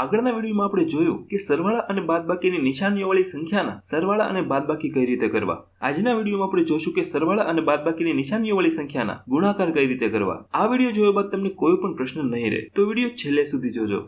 આગળના વિડીયોમાં આપણે જોયું કે સરવાળા અને બાદબાકીની નિશાનીઓવાળી સંખ્યાના સરવાળા અને બાદબાકી કઈ રીતે કરવા? આજના વિડીયોમાં આપણે જોશું કે સરવાળા અને બાદબાકીની નિશાનીઓવાળી સંખ્યાના ગુણાકાર કઈ રીતે કરવા? આ વીડિયો જોયા બાદ તમને કોઈ પણ પ્રશ્ન નહીં રહે. તો વીડિયો છેલ્લે સુધી જોજો.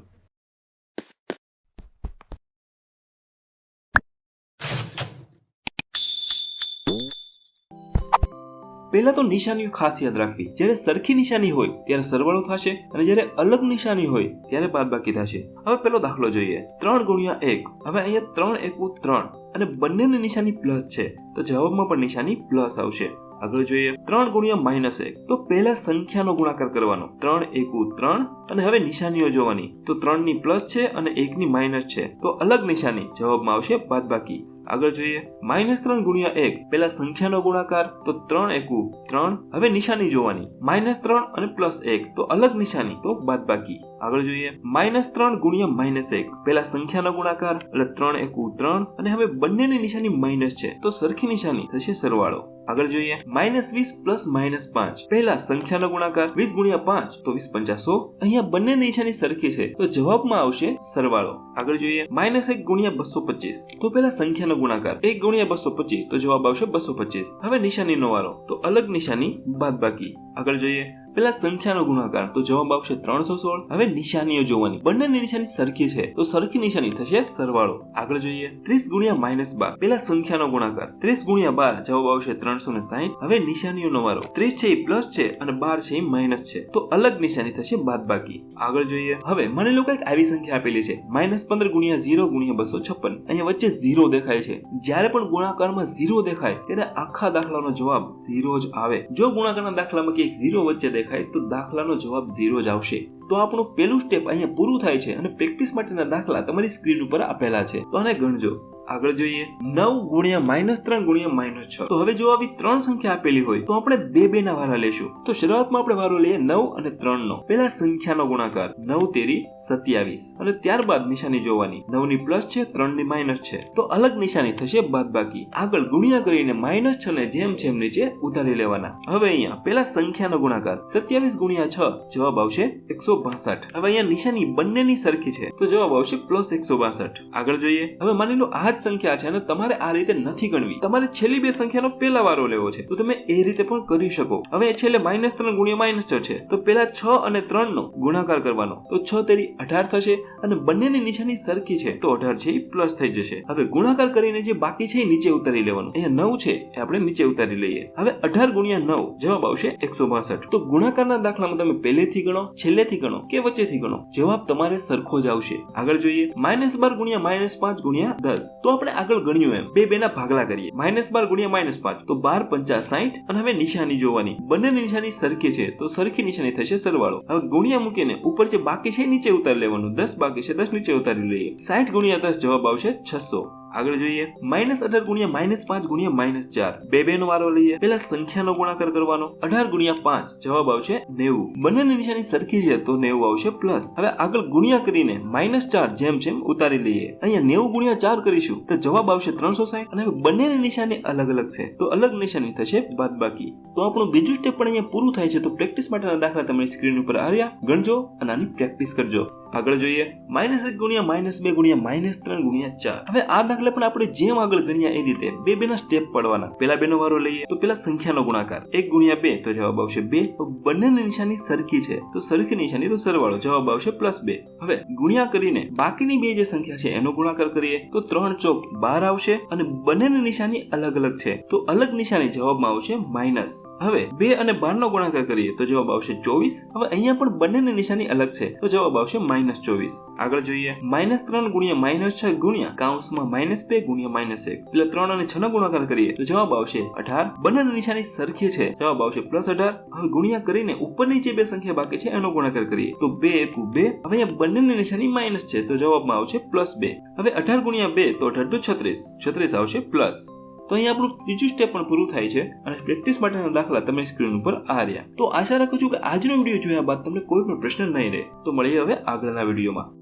પહેલા તો નિશાનીઓ ખાસ યાદ રાખવી. જ્યારે સરખી નિશાની હોય, ત્યારે સરવાળો થશે અને જ્યારે અલગ નિશાની હોય, ત્યારે બાદબાકી થશે. હવે પેલો દાખલો જોઈએ. ત્રણ ગુણ્યા એક. હવે અહીંયા ત્રણ એકુ ત્રણ. અને બંનેની નિશાની પ્લસ છે. તો જવાબમાં પણ નિશાની પ્લસ આવશે. આગળ જોઈએ ત્રણ ગુણ્યા માઇનસ એક. તો પહેલા સંખ્યાનો ગુણાકાર કરવાનો. ત્રણ એકુ ત્રણ અને હવે નિશાનીઓ જોવાની. તો ત્રણની પ્લસ છે અને એકની માઇનસ છે. તો અલગ નિશાની. જવાબમાં આવશે બાદબાકી. આગળ જોઈએ. માઇનસ ત્રણ ગુણ્યા એક. પેલા સંખ્યાનો ગુણાકાર. તો ત્રણ એકુ ત્રણ. હવે નિશાની જોવાની. માઇનસ ત્રણ અને પ્લસ એક. તો અલગ નિશાની. તો બાદબાકી. આગળ જોઈએ. માઇનસ ત્રણ ગુણ્યા માઇનસ એક. પેલા સંખ્યાનો ગુણાકાર. એટલે ત્રણ એકુ ત્રણ. અને હવે બંનેની નિશાની માઇનસ છે. તો સરખી નિશાની થશે સરવાળો. આગળ જોઈએ. માઇનસ વીસ પ્લસ માઇનસ પાંચ. પહેલા સંખ્યાનો ગુણાકાર વીસ ગુણ્યા પાંચ, તો વીસ પંચાસો અહીંયા બંને નિશાની સરખી છે. તો જવાબમાં આવશે સરવાળો. આગળ જોઈએ. માઇનસ એક ગુણ્યા બસો પચીસ. તો પહેલા સંખ્યાનો ગુણાકાર એક ગુણ્યા બસો પચીસ. તો જવાબ આવશે બસો પચીસ. હવે નિશાની નો વારો. તો અલગ નિશાની બાદ બાકી આગળ જોઈએ. પેલા સંખ્યાનો ગુણાકાર. તો જવાબ આવશે ત્રણસો સોળ. હવે નિશાનીઓ જોવાની. બંનેની નિશાની સરખી છે. તો સરખી નિશાની થશે સરવાળો. આગળ જોઈએ. ત્રીસ ગુણ્યા માઇનસ બાર. પેલા સંખ્યાનો ગુણાકાર. ત્રીસ ગુણ્યા બાર. જવાબ આવશે ત્રણસો ને સાહીઠ. હવે નિશાનીઓનો વારો ત્રીસ છે એ પ્લસ છે અને બાર છે એ માઇનસ છે. તો અલગ નિશાની થશે બાદબાકી. આગળ જોઈએ. હવે મને લો એક આવી સંખ્યા આપેલી છે. માઇનસ પંદર ગુણ્યા ઝીરો ગુણ્યા બસો છપ્પન. અહીંયા વચ્ચે ઝીરો દેખાય છે. જ્યારે પણ ગુણાકારમાં ઝીરો દેખાય, ત્યારે આખા દાખલાનો જવાબ ઝીરો જ આવે. જો ગુણાકારના દાખલામાં ક્યાંક ઝીરો વચ્ચે દેખાય તો દાખલાનો જવાબ ઝીરો જ આવશે. તો આપણું પેલું સ્ટેપ અહીંયા પૂરું થાય છે અને પ્રેક્ટિસ માટેના દાખલા તમારી સ્ક્રીન ઉપર આપેલા છે. તો આને ગણજો. આગળ જોઈએ. નવ ગુણ્યા માઇનસ ત્રણ ગુણ્યા માઇનસ છ. તો હવે જો આવી ત્રણ સંખ્યા આપેલી હોય, તો આપણે બે બે ના વારા લેશું. તો શરૂઆતમાં આપણે વારો લઈએ નવ અને ત્રણ નો પેલા સંખ્યાનો ગુણાકાર. નવ તેરી સત્યાવીસ. અને ત્યારબાદ નિશાની જોવાની. નવની પ્લસ છે ત્રણની માઇનસ છે. તો અલગ નિશાની થશે બાદ બાકી આગળ ગુણ્યા કરીને માઇનસ છ ને જેમ જેમ નીચે ઉતારી લેવાના. હવે અહીંયા પેલા સંખ્યાનો ગુણાકાર. સત્યાવીસ ગુણ્યા છ, જવાબ આવશે એકસો બાસઠ. હવે અહીંયા નિશાની બંનેની સરખી છે. તો જવાબ આવશે પ્લસ એકસો બાસઠ. આગળ જોઈએ. હવે માની લો આ જ સંખ્યા છે અને તમારે આ રીતે નથી ગણવી. તમારે છેલ્લી બે સંખ્યાનો પહેલા વારો લેવો છે. તો તમે એ રીતે પણ કરી શકો. હવે છેલ્લે માઇનસ ત્રણ ગુણ્યા માઇનસ છ છે. તો પેલા છ અને ત્રણ નો ગુણાકાર કરવાનો. તો છ તેરી અઢાર થશે અને બંનેની નિશાની સરખી છે. તો અઢાર છે પ્લસ થઈ જશે. હવે ગુણાકાર કરીને જે બાકી છે એ નીચે ઉતારી લેવાનું. અહીંયા નવ છે એ આપણે નીચે ઉતારી લઈએ. હવે અઢાર ગુણ્યા નવ જવાબ આવશે એકસો બાસઠ. તો ગુણાકારના દાખલામાં તમે પહેલેથી ગણો, છેલ્લેથી ગણો કે વચ્ચેથી ગણો? જવાબ તમારે સરખો જ આવશે. આગળ જોઈએ. માઇનસ બાર ગુણ્યા માઇનસ પાંચ ગુણ્યા દસ. તો આપણે આગળ ગણ્યું એમ. બે બેના ભાગલા કરીએ. માઇનસ બાર ગુણ્યા માઇનસ પાંચ. તો બાર, પંચા સાઠ અને હવે નિશાની જોવાની. બંનેની નિશાની સરખી છે, તો સરખી નિશાની થશે સરવાળો. હવે ગુણ્યા મૂકીને ઉપર જે બાકી છે નીચે ઉતારી લેવાનું. દસ બાકી છે, દસ નીચે ઉતારી લઈએ. સાઠ ગુણ્યા દસ જવાબ આવશે છસો. આગળ જોઈએ. માઇનસ અઢાર ગુણ્યા માઇનસ પાંચ ગુણ્યા માઇનસ ચાર. બે બે નો વારો લઈએ. પેલા સંખ્યાનો ગુણાકાર કરવાનો. અઢાર ગુણ્યા પાંચ. જવાબ આવશે નેવું. બંનેની નિશાની સરખી છે તો નેવું આવશે પ્લસ. હવે આગળ ગુણ્યા કરીને માઇનસ ચાર જેમ જેમ ઉતારી લઈએ. અહીંયા નેવું ગુણ્યા ચાર કરીશું તો જવાબ આવશે ત્રણસો સાહીઠ અને બંનેની નિશાની અલગ અલગ છે તો અલગ નિશાની થશે બાદ બાકી તો આપણું બીજું સ્ટેપ પણ અહીંયા પૂરું થાય છે તો પ્રેક્ટિસ માટેના દાખલા તમારી સ્ક્રીન ઉપર આવ્યા. ગણજો અને આની પ્રેક્ટિસ કરજો. આગળ જોઈએ. માઇનસ એક ગુણ્યા માઇનસ બે ગુણ્યા માઇનસ ત્રણ ગુણ્યા ચાર. હવે આ દાખલા પણ આપણે જેમ આગળ ગણ્યા એ રીતે બે બે ના સ્ટેપ પડવાના. પેલા બે નો વારો લઈએ, તો પેલા સંખ્યાનો ગુણાકાર. એક ગુણ્યા બે, તો જવાબ આવશે બે. બંનેની નિશાની સરખી છે. તો સરખી નિશાની તો સરવાળો, જવાબ આવશે પ્લસ બે. હવે ગુણ્યા કરીને બાકીની બે જે સંખ્યા છે, એનો ગુણાકાર કરીએ, તો ત્રણ ચોક બાર આવશે અને બંનેની નિશાની અલગ અલગ છે. તો અલગ નિશાની જવાબમાં આવશે માઇનસ હવે બે અને બાર નો ગુણાકાર કરીએ, તો જવાબ આવશે ચોવીસ. હવે અહીંયા પણ બંનેની નિશાની અલગ છે, તો જવાબ આવશે માઇનસ ચોવીસ. આગળ જોઈએ. માઇનસ ત્રણ ગુણ્યા માઇનસ છ ગુણ્યા કાઉન્સમાં માઇનસ બે ગુણ્યા માઇનસ એક. એટલે ત્રણ અને છ નો ગુણાકાર કરીએ તો જવાબ આવશે અઢાર. બંને નિશાની સરખી છે. જવાબ આવશે પ્લસ અઢાર. હવે ગુણ્યા કરીને ઉપરની જે બે સંખ્યા બાકી છે, એનો ગુણાકાર કરીએ. તો બે એકુ બે. હવે અહીંયા બંનેની નિશાની માઇનસ છે, તો જવાબમાં આવશે પ્લસ બે. હવે અઢાર ગુણ્યા બે, તો અઢાર તો છત્રીસ. છત્રીસ આવશે પ્લસ. તો અહીં આપણું ત્રીજું સ્ટેપ પણ પૂરું થાય છે અને પ્રેક્ટિસ માટેના દાખલા તમે સ્ક્રીન ઉપર આ રહ્યા. તો આશા રાખું છું કે આજનો વીડિયો જોયા બાદ તમને કોઈ પણ પ્રશ્ન નહીં રહે. તો મળીએ હવે આગળના વિડીયોમાં.